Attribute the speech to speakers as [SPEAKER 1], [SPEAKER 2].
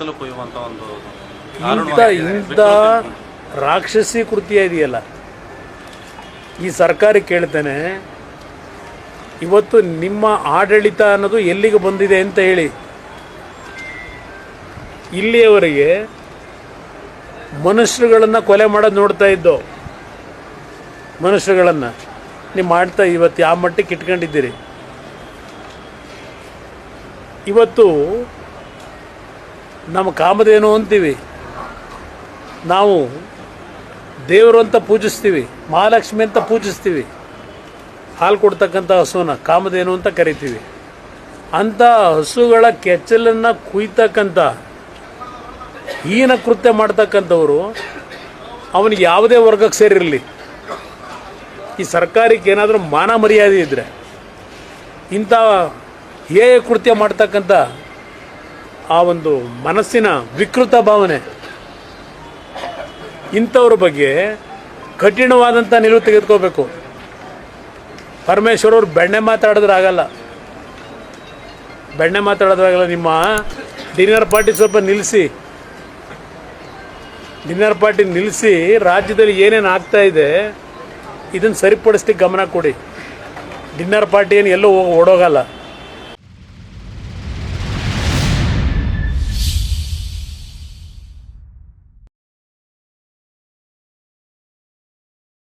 [SPEAKER 1] ಕೊಯ್ಯುವಂತ ಒಂದು
[SPEAKER 2] ಇಂಥ ಇಂಥ ರಾಕ್ಷಸಿ ಕೃತ್ಯ ಇದೆಯಲ್ಲ? ಈ ಸರ್ಕಾರ ಕೇಳ್ತೇನೆ ಇವತ್ತು ನಿಮ್ಮ ಆಡಳಿತ ಅನ್ನೋದು ಎಲ್ಲಿಗೆ ಬಂದಿದೆ ಅಂತ ಹೇಳಿ. ಇಲ್ಲಿಯವರೆಗೆ ಮನುಷ್ಯರುಗಳನ್ನು ಕೊಲೆ ಮಾಡೋದು ನೋಡ್ತಾ ಇದ್ದೋ? ಮನುಷ್ಯರುಗಳನ್ನು ನೀವು ಮಾಡ್ತಾ ಇವತ್ತು ಯಾವ ಮಟ್ಟಕ್ಕೆ ಇಟ್ಕೊಂಡಿದ್ದೀರಿ? ಇವತ್ತು ನಮ್ಮ ಕಾಮಧೇನು ಅಂತೀವಿ. ನಾವು ದೇವರು ಅಂತ ಪೂಜಿಸ್ತೀವಿ, ಮಹಾಲಕ್ಷ್ಮಿ ಅಂತ ಪೂಜಿಸ್ತೀವಿ. ಹಾಲು ಕೊಡ್ತಕ್ಕಂಥ ಹಸುವನ್ನು ಕಾಮಧೇನು ಅಂತ ಕರಿತೀವಿ. ಅಂಥ ಹಸುಗಳ ಕೆಚ್ಚಲನ್ನು ಕುಯ್ತಕ್ಕಂಥ, ಹೀನ ಕೃತ್ಯ ಮಾಡ್ತಕ್ಕಂಥವ್ರು, ಅವನಿಗೆ ಯಾವುದೇ ವರ್ಗಕ್ಕೆ ಸೇರಿರಲಿ. ಈ ಸರ್ಕಾರಕ್ಕೆ ಏನಾದರೂ ಮಾನ ಮರ್ಯಾದೆ ಇದ್ದರೆ ಇಂಥ ಹೇಯ ಕೃತ್ಯ ಮಾಡ್ತಕ್ಕಂಥ ಆ ಒಂದು ಮನಸ್ಸಿನ ವಿಕೃತ ಭಾವನೆ. ಇಂಥವ್ರ ಬಗ್ಗೆ ಕಠಿಣವಾದಂಥ ನಿಲುವು ತೆಗೆದುಕೋಬೇಕು ಪರಮೇಶ್ವರ ಅವ್ರು ಬೆಣ್ಣೆ ಮಾತಾಡಿದ್ರೆ ಆಗಲ್ಲ. ಬೆಣ್ಣೆ ಮಾತಾಡೋದ್ರಾಗಲ್ಲ ನಿಮ್ಮ ಡಿನ್ನರ್ ಪಾರ್ಟಿ ಸ್ವಲ್ಪ ನಿಲ್ಲಿಸಿ ಡಿನ್ನರ್ ಪಾರ್ಟಿ ನಿಲ್ಲಿಸಿ ರಾಜ್ಯದಲ್ಲಿ ಏನೇನು ಆಗ್ತಾ ಇದೆ ಇದನ್ನು ಸರಿಪಡಿಸ್ಲಿಕ್ಕೆ ಗಮನ ಕೊಡಿ. ಡಿನ್ನರ್ ಪಾರ್ಟಿ ಏನು ಎಲ್ಲೂ ಓಡೋಗಲ್ಲ.